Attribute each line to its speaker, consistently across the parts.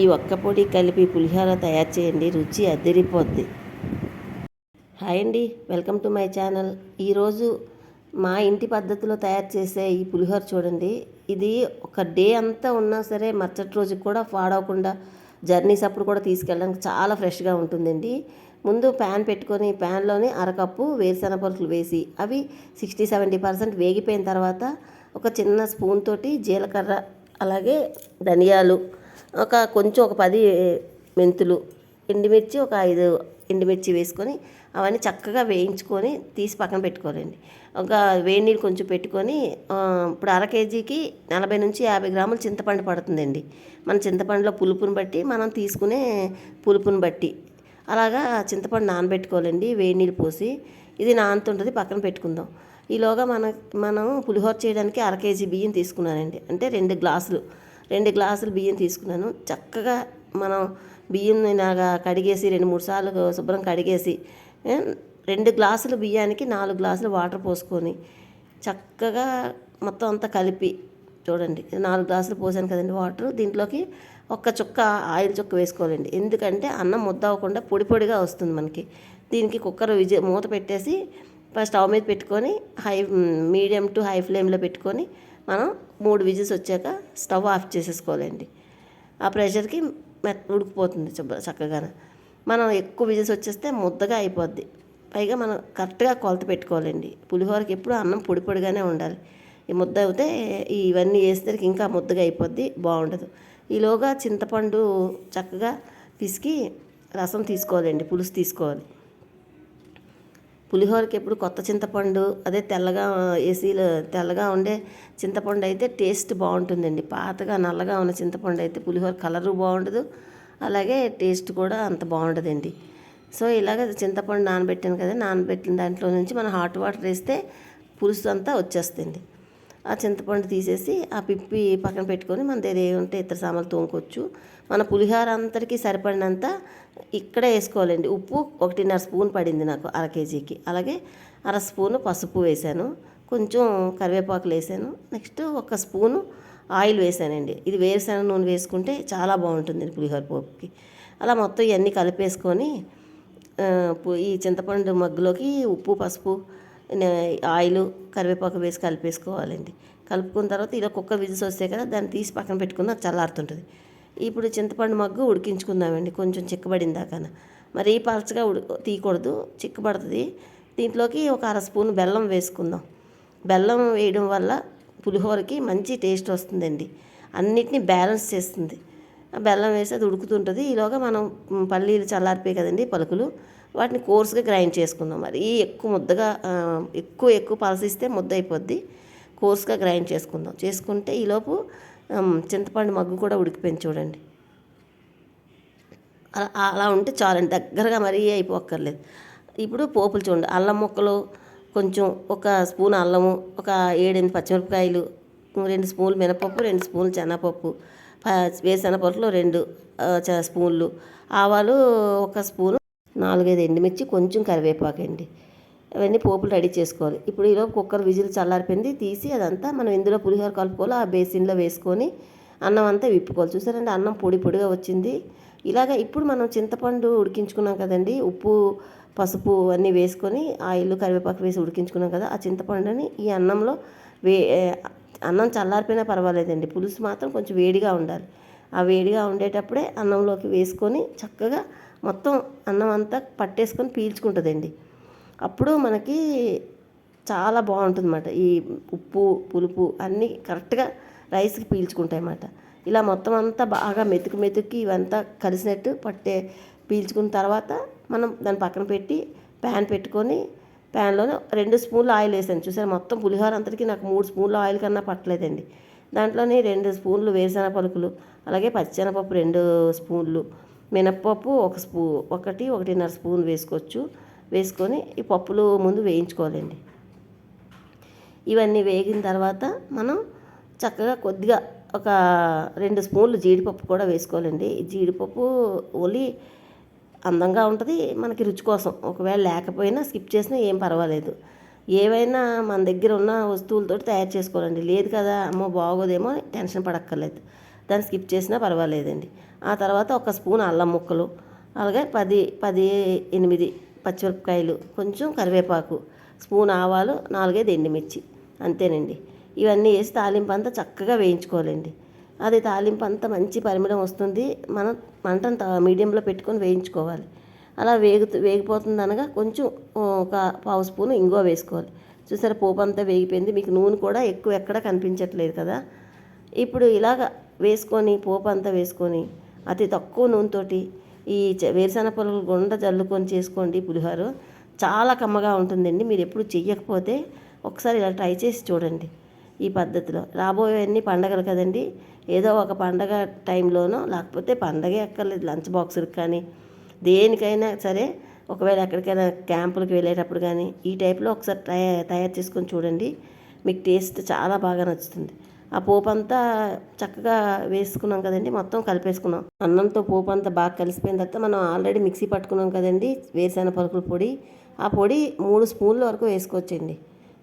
Speaker 1: ఈ ఒక్క పొడి కలిపి పులిహోర తయారు చేయండి రుచి అదిరిపోద్ది. హాయ్ అండి వెల్కమ్ టు మై ఛానల్. ఈరోజు మా ఇంటి పద్ధతిలో తయారు చేసే ఈ పులిహోర చూడండి. ఇది ఒక డే అంతా ఉన్నా సరే మరుసటి రోజు కూడా పాడవకుండా జర్నీస్ అప్పుడు కూడా తీసుకెళ్ళడానికి చాలా ఫ్రెష్గా ఉంటుందండి. ముందు ప్యాన్ పెట్టుకొని ప్యాన్లోనే అరకప్పు వేరుశెనగ పలుకులు వేసి అవి సిక్స్టీ సెవెంటీ పర్సెంట్ వేగిపోయిన తర్వాత ఒక చిన్న స్పూన్ తోటి జీలకర్ర అలాగే ధనియాలు ఒక కొంచెం ఒక పది మెంతులు ఎండుమిర్చి ఒక ఐదు ఎండుమిర్చి వేసుకొని అవన్నీ చక్కగా వేయించుకొని తీసి పక్కన పెట్టుకోవాలండి. ఒక వేడి నీళ్ళు కొంచెం పెట్టుకొని ఇప్పుడు అర కేజీకి నలభై నుంచి యాభై గ్రాములు చింతపండు పడుతుందండి. మన చింతపండులో పులుపుని బట్టి మనం తీసుకునే పులుపుని బట్టి అలాగా చింతపండు నానబెట్టుకోవాలండి వేడి నీళ్ళు పోసి. ఇది నానుతుంటుంది పక్కన పెట్టుకుందాం. ఈలోగా మన మనం పులిహోర చేయడానికి అర కేజీ బియ్యం తీసుకున్నానండి. అంటే రెండు గ్లాసులు. రెండు గ్లాసులు బియ్యం తీసుకున్నాను. చక్కగా మనం బియ్యం ఇలాగా కడిగేసి రెండు మూడు సార్లు శుభ్రం కడిగేసి రెండు గ్లాసులు బియ్యానికి నాలుగు గ్లాసులు వాటర్ పోసుకొని చక్కగా మొత్తం అంతా కలిపి చూడండి నాలుగు గ్లాసులు పోసాను కదండి వాటర్. దీంట్లోకి ఒక్క చుక్క ఆయిల్ చుక్క వేసుకోవాలండి. ఎందుకంటే అన్నం ముద్ద అవ్వకుండా పొడి పొడిగా వస్తుంది మనకి. దీనికి కుక్కర్ విజ మూత పెట్టేసి స్టవ్ మీద పెట్టుకొని హై మీడియం టు హై ఫ్లేమ్లో పెట్టుకొని మనం మూడు విజిల్స్ వచ్చాక స్టవ్ ఆఫ్ చేసేసుకోవాలండి. ఆ ప్రెషర్కి మెత్త ఉడికిపోతుంది చక్కగా మనం ఎక్కువ విజిల్స్ వచ్చేస్తే ముద్దగా అయిపోద్ది. పైగా మనం కరెక్ట్గా కొలత పెట్టుకోవాలండి. పులిహోరకి ఎప్పుడు అన్నం పొడి పొడిగానే ఉండాలి. ఈ ముద్ద అయితే ఇవన్నీ వేసేసరికి ఇంకా ముద్దగా అయిపోద్ది బాగుండదు. ఈలోగా చింతపండు చక్కగా పిసికి రసం తీసుకోవాలండి పులుసు తీసుకోవాలి. పులిహోరకి ఎప్పుడు కొత్త చింతపండు అదే తెల్లగా ఏసీలో తెల్లగా ఉండే చింతపండు అయితే టేస్ట్ బాగుంటుందండి. పాతగా నల్లగా ఉన్న చింతపండు అయితే పులిహోర కలరు బాగుండదు. అలాగే టేస్ట్ కూడా అంత బాగుండదండి. సో ఇలాగ చింతపండు నానబెట్టాను కదా నానబెట్టిన దాంట్లో నుంచి మనం హాట్ వాటర్ వేస్తే పులుసు అంతా వచ్చేస్తుంది. ఆ చింతపండు తీసేసి ఆ పిప్పి పక్కన పెట్టుకొని మన దగ్గర ఏ ఉంటే ఇతర సామాన్లు తోముకోవచ్చు. మన పులిహోర అంతటికీ సరిపడినంత ఇక్కడే వేసుకోవాలండి. ఉప్పు ఒకటిన్నర స్పూన్ పడింది నాకు అర కేజీకి. అలాగే అర స్పూను పసుపు వేసాను. కొంచెం కరివేపాకులు వేసాను. నెక్స్ట్ ఒక స్పూను ఆయిల్ వేసానండి. ఇది వేరుశనగ నూనె వేసుకుంటే చాలా బాగుంటుంది పులిహోర పోపుకి. అలా మొత్తం ఇవన్నీ కలిపేసుకొని ఈ చింతపండు మగ్గులోకి ఉప్పు పసుపు ఆయిల్ కరివేపాకు వేసి కలిపేసుకోవాలండి. కలుపుకున్న తర్వాత ఇలా కుక్క విజిల్స్ వస్తాయి కదా దాన్ని తీసి పక్కన పెట్టుకుని అది చల్లారుతుంటుంది. ఇప్పుడు చింతపండు మగ్గు ఉడికించుకుందామండి కొంచెం చిక్కబడిన దాకా మరి పలచగా ఉడి తీయకూడదు చిక్కబడుతుంది. దీంట్లోకి ఒక అర స్పూన్ బెల్లం వేసుకుందాం. బెల్లం వేయడం వల్ల పులిహోరకి మంచి టేస్ట్ వస్తుందండి. అన్నిటినీ బ్యాలెన్స్ చేస్తుంది. బెల్లం వేసి అది ఉడుకుతుంటుంది. ఈలోగా మనం పల్లీలు చల్లారిపోయి కదండి పలుకులు వాటిని కోర్సుగా గ్రైండ్ చేసుకుందాం. మరి ఎక్కువ ముద్దగా ఎక్కువ ఎక్కువ పలసిస్తే ముద్ద అయిపోద్ది. కోర్సుగా గ్రైండ్ చేసుకుందాం. చేసుకుంటే ఈలోపు చింతపండు మగ్గు కూడా ఉడికిపోయింది చూడండి. అలా అలా ఉంటే చాలండి దగ్గరగా మరీ అయిపోక్కర్లేదు. ఇప్పుడు పోపులు చూడండి. అల్లం ముక్కలు కొంచెం ఒక స్పూన్ అల్లము ఒక ఏడెనిమిది పచ్చిమిరపకాయలు రెండు స్పూన్లు మినపప్పు రెండు స్పూన్లు శనగపప్పు ప- వేరుశనగపప్పులో రెండు చ- స్పూన్లు. ఆవాలు ఒక స్పూను నాలుగైదు ఎండుమిర్చి కొంచెం కరివేపాకు అండి. అవన్నీ పోపులు రెడీ చేసుకోవాలి. ఇప్పుడు ఈలోపు కుక్కర్ విజిల్ చల్లారిపోయింది. తీసి అదంతా మనం ఇందులో పులిహోర కలుపుకోవాలి. ఆ బేసిన్లో వేసుకొని అన్నం అంతా విప్పుకోవాలి. చూసారంటే అన్నం పొడి పొడిగా వచ్చింది. ఇలాగ ఇప్పుడు మనం చింతపండు ఉడికించుకున్నాం కదండి. ఉప్పు పసుపు అన్నీ వేసుకొని ఆయిల్ కరివేపాకు వేసి ఉడికించుకున్నాం కదా ఆ చింతపండుని ఈ అన్నంలో వే అన్నం చల్లారిపోయినా పర్వాలేదండి. పులుసు మాత్రం కొంచెం వేడిగా ఉండాలి. ఆ వేడిగా ఉండేటప్పుడే అన్నంలోకి వేసుకొని చక్కగా మొత్తం అన్నం అంతా పట్టేసుకొని పీల్చుకుంటుందండి. అప్పుడు మనకి చాలా బాగుంటుంది అన్నమాట ఈ ఉప్పు పులుపు అన్నీ కరెక్ట్గా రైస్కి పీల్చుకుంటాయి అన్నమాట ఇలా మొత్తం అంతా బాగా మెతుకు మెతుక్కి ఇవంతా కలిసినట్టు పట్టే పీల్చుకున్న తర్వాత మనం దాన్ని పక్కన పెట్టి ప్యాన్ పెట్టుకొని ప్యాన్లోనే రెండు స్పూన్లు ఆయిల్ వేసాను. చూసారు? మొత్తం పులిహోర అంతటికి నాకు మూడు స్పూన్లు ఆయిల్ కన్నా పట్టలేదండి. దాంట్లోనే రెండు స్పూన్లు వేరుశనగ పలుకులు అలాగే పచ్చిశనగపప్పు రెండు స్పూన్లు మినప్పప్పు ఒక స్పూ ఒకటి ఒకటిన్నర స్పూన్ వేసుకోవచ్చు. వేసుకొని ఈ పప్పులు ముందు వేయించుకోవాలండి. ఇవన్నీ వేగిన తర్వాత మనం చక్కగా కొద్దిగా ఒక రెండు స్పూన్లు జీడిపప్పు కూడా వేసుకోవాలండి. జీడిపప్పు ఓన్లీ అందంగా ఉంటుంది మనకి రుచి కోసం. ఒకవేళ లేకపోయినా స్కిప్ చేసినా ఏం పర్వాలేదు. ఏవైనా మన దగ్గర ఉన్న వస్తువులతో తయారు చేసుకోవాలండి. లేదు కదా అమ్మో బాగోదేమో టెన్షన్ పడక్కర్లేదు. దాన్ని స్కిప్ చేసినా పర్వాలేదండి. ఆ తర్వాత ఒక స్పూన్ అల్లం ముక్కలు అలాగే పది పది ఎనిమిది పచ్చిమిరపకాయలు కొంచెం కరివేపాకు స్పూన్ ఆవాలు నాలుగైదు ఎండుమిర్చి అంతేనండి. ఇవన్నీ వేసి తాలింపు అంతా చక్కగా వేయించుకోవాలండి. అది తాలింపు అంతా మంచి పరిమళం వస్తుంది. మనం మంటను మీడియంలో పెట్టుకొని వేయించుకోవాలి. అలా వేగుతూ వేగిపోతుంది అనగా కొంచెం ఒక పావు స్పూన్ ఇంగువ వేసుకోవాలి. చూసారా పోపు అంతా వేగిపోయింది. మీకు నూనె కూడా ఎక్కువ ఎక్కడ కనిపించట్లేదు కదా. ఇప్పుడు ఇలాగ వేసుకొని పోపు అంతా వేసుకొని అతి తక్కువ నూనెతోటి ఈ చ- పొలం గుండ జల్లుకొని చేసుకోండి పులిహోర. చాలా కమ్మగా ఉంటుందండి. మీరు ఎప్పుడు చెయ్యకపోతే ఒకసారి ఇలా ట్రై చేసి చూడండి ఈ పద్ధతిలో. రాబోయే అన్ని పండగలు కదండి. ఏదో ఒక పండగ టైంలోనో లేకపోతే పండగే అక్కర్లేదు. లంచ్ బాక్సులకు కానీ దేనికైనా సరే ఒకవేళ ఎక్కడికైనా క్యాంపులకు వెళ్ళేటప్పుడు కానీ ఈ టైప్లో ఒకసారి తయా తయారు చేసుకొని చూడండి. మీకు టేస్ట్ చాలా బాగా నచ్చుతుంది. ఆ పోపు అంతా చక్కగా వేసుకున్నాం కదండి. మొత్తం కలిపేసుకున్నాం. అన్నంతో పోపు అంతా బాగా కలిసిపోయిన తర్వాత మనం ఆల్రెడీ మిక్సీ పట్టుకున్నాం కదండి వేరుశెనగ పలుకుల పొడి. ఆ పొడి మూడు స్పూన్ల వరకు వేసుకోవచ్చండి.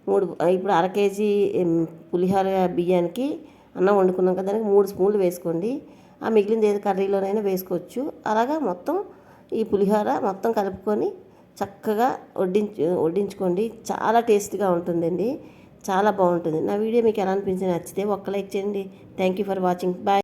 Speaker 1: మూడు ఇప్పుడు అర కేజీ పులిహోర బియ్యానికి అన్నం వండుకున్నాం కదా దానికి మూడు స్పూన్లు వేసుకోండి. ఆ మిగిలింది ఏది కర్రీలోనైనా వేసుకోవచ్చు. అలాగా మొత్తం ఈ పులిహోర మొత్తం కలుపుకొని చక్కగా వడ్డించు వడ్డించుకోండి. చాలా టేస్ట్గా ఉంటుందండి. చాలా బాగుంటుంది. నా వీడియో మీకు ఎలా అనిపించింది నచ్చితే ఒక్క లైక్ చేయండి. Thank you for watching bye